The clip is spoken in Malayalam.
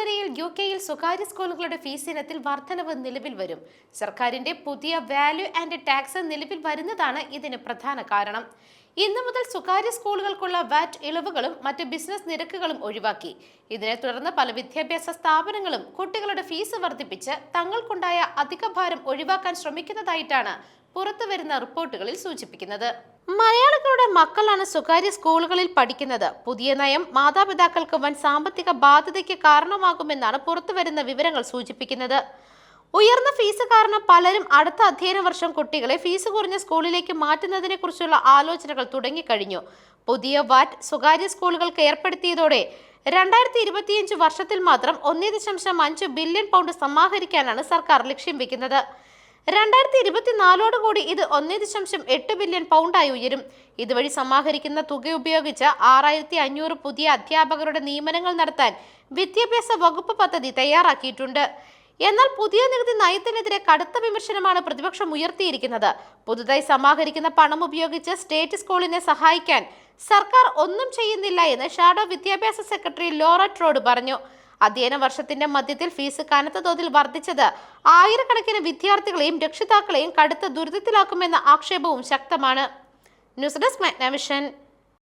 നാലരയിൽ യു കെയിൽ സ്വകാര്യ സ്കൂളുകളുടെ ഫീസ് ഇനത്തിൽ വർധനവ് നിലവിൽ വരും. സർക്കാരിന്റെ പുതിയ വാല്യൂ ആൻഡ് ടാക്സ് നിലവിൽ വരുന്നതാണ് ഇതിന് പ്രധാന കാരണം. ഇന്നു മുതൽ സ്വകാര്യ സ്കൂളുകൾക്കുള്ള വാറ്റ് ഇളവുകളും മറ്റ് ബിസിനസ് നിരക്കുകളും ഒഴിവാക്കി. ഇതിനെ തുടർന്ന് പല വിദ്യാഭ്യാസ സ്ഥാപനങ്ങളും കുട്ടികളുടെ ഫീസ് വർദ്ധിപ്പിച്ച് തങ്ങൾക്കുണ്ടായ അധിക ഭാരം ഒഴിവാക്കാൻ ശ്രമിക്കുന്നതായിട്ടാണ് പുറത്തുവരുന്ന റിപ്പോർട്ടുകളിൽ സൂചിപ്പിക്കുന്നത്. മലയാളികളുടെ മക്കളാണ് സ്വകാര്യ സ്കൂളുകളിൽ പഠിക്കുന്നത്. പുതിയ നയം മാതാപിതാക്കൾക്ക് വൻ സാമ്പത്തിക ബാധ്യതയ്ക്ക് കാരണമാകുമെന്നാണ് പുറത്തുവരുന്ന വിവരങ്ങൾ സൂചിപ്പിക്കുന്നത്. ഉയർന്ന ഫീസ് കാരണം പലരും അടുത്ത അധ്യയന വർഷം കുട്ടികളെ ഫീസ് കുറഞ്ഞ സ്കൂളിലേക്ക് മാറ്റുന്നതിനെ കുറിച്ചുള്ള ആലോചനകൾ തുടങ്ങിക്കഴിഞ്ഞു. പുതിയ വാറ്റ് സ്വകാര്യ സ്കൂളുകൾക്ക് ഏർപ്പെടുത്തിയതോടെ രണ്ടായിരത്തി ഇരുപത്തിയഞ്ച് വർഷത്തിൽ മാത്രം ഒന്നേ ദശാംശം അഞ്ച് ബില്യൺ പൗണ്ട് സമാഹരിക്കാനാണ് സർക്കാർ ലക്ഷ്യം വെക്കുന്നത്. രണ്ടായിരത്തി ഇരുപത്തിനാലോടുകൂടി ഇത് ഒന്നേ ദശാംശം എട്ട് ബില്യൺ പൗണ്ടായി ഉയരും. ഇതുവഴി സമാഹരിക്കുന്ന തുക ഉപയോഗിച്ച് ആറായിരത്തി അഞ്ഞൂറ് പുതിയ അധ്യാപകരുടെ നിയമനങ്ങൾ നടത്താൻ വിദ്യാഭ്യാസ വകുപ്പ് പദ്ധതി തയ്യാറാക്കിയിട്ടുണ്ട്. എന്നാൽ പുതിയ നികുതി നയത്തിനെതിരെ കടുത്ത വിമർശനമാണ് പ്രതിപക്ഷം ഉയർത്തിയിരിക്കുന്നത്. പുതുതായി സമാഹരിക്കുന്ന പണം ഉപയോഗിച്ച് സ്റ്റേറ്റ് സ്കൂളിനെ സഹായിക്കാൻ സർക്കാർ ഒന്നും ചെയ്യുന്നില്ല എന്ന് ഷാഡോ വിദ്യാഭ്യാസ സെക്രട്ടറി ലോറ ട്രോഡ് പറഞ്ഞു. അധ്യയന വർഷത്തിന്റെ മധ്യത്തിൽ ഫീസ് കനത്ത തോതിൽ വർദ്ധിച്ചത്. ആയിരക്കണക്കിന് വിദ്യാർത്ഥികളെയും രക്ഷിതാക്കളെയും കടുത്ത ദുരിതത്തിലാക്കുമെന്ന ആക്ഷേപവും ശക്തമാണ്. News desk